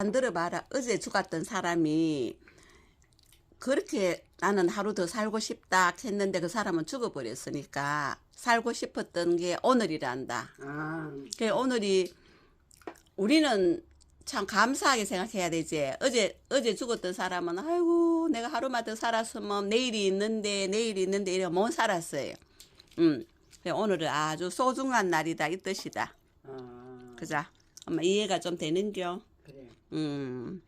안 들어봐라. 어제 죽었던 사람이 그렇게 나는 하루 더 살고 싶다 했는데 그 사람은 죽어버렸으니까 살고 싶었던 게 오늘이란다. 아, 그 오늘이 우리는 참 감사하게 생각해야 되지. 어제 어제 죽었던 사람은 아이고 내가 하루만 더 살았으면 내일이 있는데 내일이 있는데 이래 못 살았어요. 음. 오늘은 아주 소중한 날이다 이 뜻이다. 아, 그자. 엄마 이해가 좀 되는겨. 음.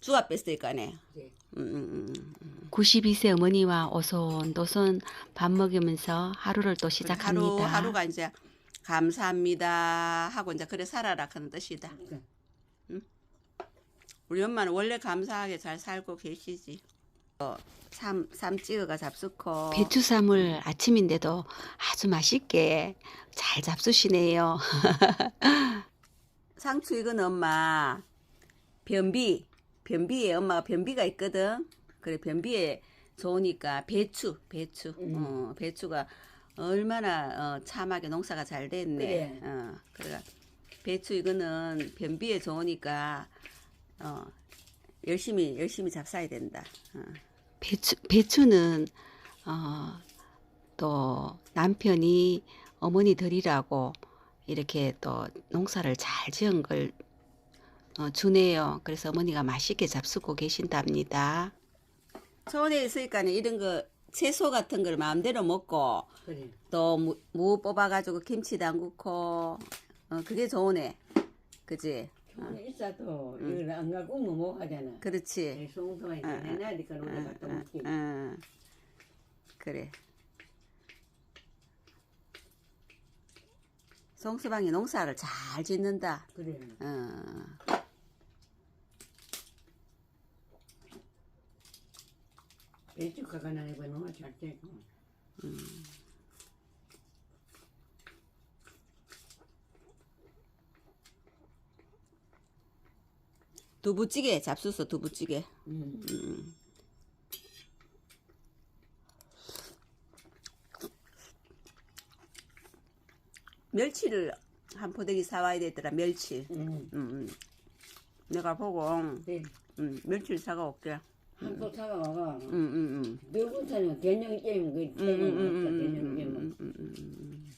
주가 뺐으니까네. 그래. 음, 음, 음. 92세 어머니와 오손도손 밥 먹으면서 하루를 또 시작합니다. 하루 하루가 이제 감사합니다 하고 이제 그래 살아라 그런 뜻이다. 그래. 우리 엄마는 원래 감사하게 잘 살고 계시지. 어, 삼, 삼 찍어가 잡수고. 배추쌈을 아침인데도 아주 맛있게 잘 잡수시네요. 상추 이건 엄마 변비 변비에 엄마가 변비가 있거든. 그래 변비에 좋으니까 배추 배추 음. 어, 배추가 얼마나 어, 참하게 농사가 잘 됐네. 그래. 어, 그래 배추 이거는 변비에 좋으니까 어, 열심히 열심히 잡사야 된다. 어. 배추, 배추는 어, 또 남편이 어머니 드리라고 이렇게 또 농사를 잘 지은 걸 어, 주네요. 그래서 어머니가 맛있게 잡수고 계신답니다. 서울에 있으니까 이런 거 채소 같은 걸 마음대로 먹고 그래. 또 무, 무 뽑아가지고 김치 담그고 어 그게 좋으네 그지 돈이 있어도 이걸 안 갖고 뭐 먹하잖아. 그렇지 송소만 응, 응, 내놔니까 우리 갖다 먹지. 응 그래 송수방이 농사를 잘 짓는다 그래. 어. 배추 가가나 이거 너무 잘 되고. 두부찌개 잡수서 두부찌개 음. 멸치를 한 포대기 사와야 되더라 멸치 음. 음, 음. 내가 보고 네. 음, 멸치를 사가 올게 한도 사가가 음, 음, 음. 몇분 사는 된장 게임 그 음, 음, 게임 음, 없다 음, 음, 게임. 음, 음, 음, 음.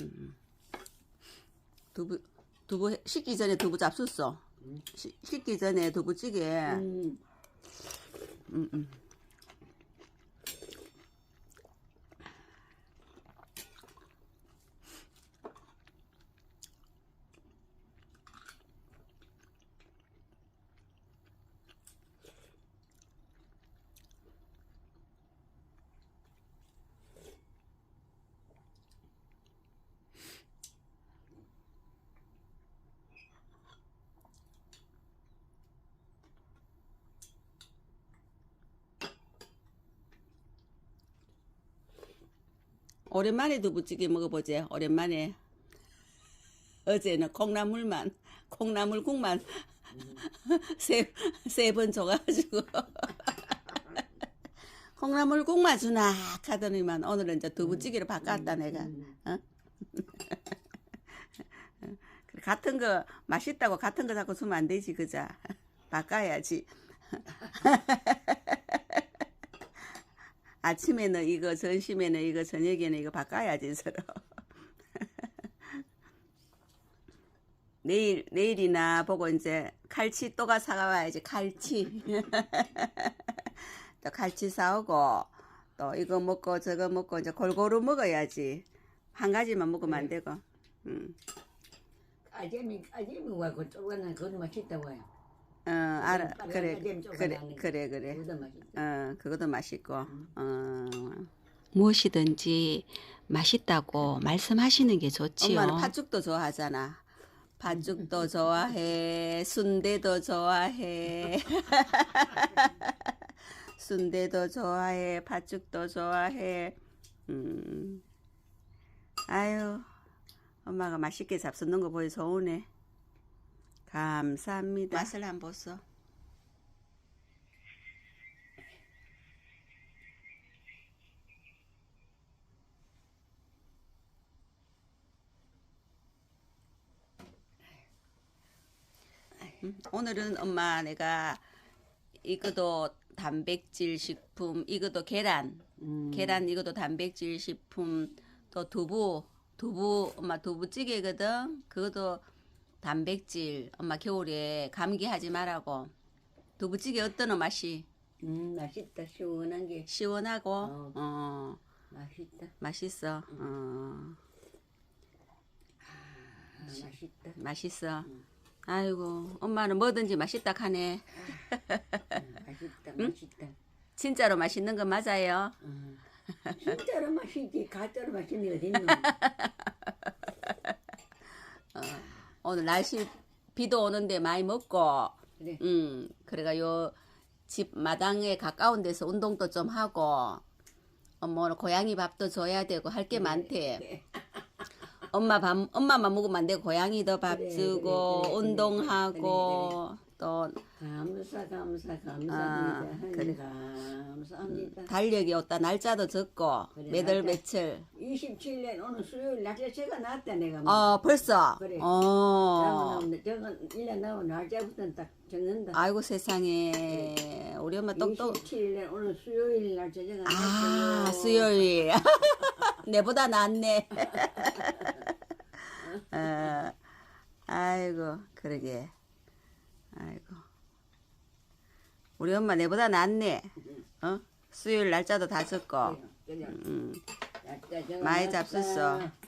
음, 음. 두부 두부 해- 식기 전에 두부 잡수어. 시- 식기 전에 두부찌개. 음. 음, 음. 오랜만에 두부찌개 먹어보지. 오랜만에. 어제는 콩나물만, 콩나물국만 세, 세번 줘가지고. 콩나물국만 주나 하더니만 오늘은 이제 두부찌개로 바꿨다 내가. 어? 같은 거 맛있다고 같은 거 자꾸 주면 안 되지 그자. 바꿔야지. 아침에는 이거, 점심에는 이거, 저녁에는 이거 바꿔야지 서로. 내일 내일이나 보고 이제 칼치 또가 사가와야지 칼치. 또 칼치 사오고 또 이거 먹고 저거 먹고 이제 골고루 먹어야지. 한 가지만 먹으면 안 되고. 음. 아재미 아재미 와그 쪼가나 그건 맛있다고 해요. 어, 알아. 그래, 그래. 그래, 그래. 어, 그것도 맛있고. 어. 무엇이든지 맛있다고 말씀하시는 게 좋지요. 엄마는 팥죽도 좋아하잖아. 팥죽도 좋아해. 순대도 좋아해. 순대도 좋아해. 팥죽도 좋아해. 음. 아유, 엄마가 맛있게 잡수는 거 보여 좋으네. 감사합니다. 맛을 안 보소. 오늘은 엄마 내가 이거도 단백질 식품, 이거도 계란, 음. 계란 이거도 단백질 식품, 또 두부, 두부 엄마 두부찌개거든. 그것도 단백질. 엄마 겨울에 감기하지 말라고. 두부찌개 어떠노 맛이? 음, 맛있다. 시원한 게 시원하고 어. 어, 맛있다. 맛있어. 어, 아, 맛있다. 맛있어. 아이고 엄마는 뭐든지 맛있다 하네. 음, 맛있다. 맛있다. 진짜로 맛있는 거 맞아요. 음. 진짜로 맛있지. 가짜로 맛있는 게 어딨노? 오늘 날씨 비도 오는데 많이 먹고 그래. 음, 그래가 요 집 마당에 가까운 데서 운동도 좀 하고, 어, 뭐, 고양이 밥도 줘야 되고 할 게 많대. 그래. 엄마 밥, 엄마만 먹으면 안 되고, 고양이도 밥 그래, 주고, 그래, 그래, 운동하고, 또, 감사 감사 감사합니다. 아, 그래. 감사합니다. 달력이 없다, 날짜도 적고, 그래, 몇월 날짜. 며칠. 27년 오늘 수요일 날짜 제가 났다 내가. 어, 벌써? 그래. 어. 저거 1년 나오면 날짜부터 딱 적는다. 아이고 세상에. 우리 엄마 똑똑. 27년 오늘 수요일 날짜 제가 아, 났어요. 수요일. 내보다 낫네. 어, 아이고, 그러게. 아이고. 우리 엄마 내보다 낫네. 어? 수요일 날짜도 다 적고. 그래, 그래. 음, 날짜 적어 많이. 잡수어.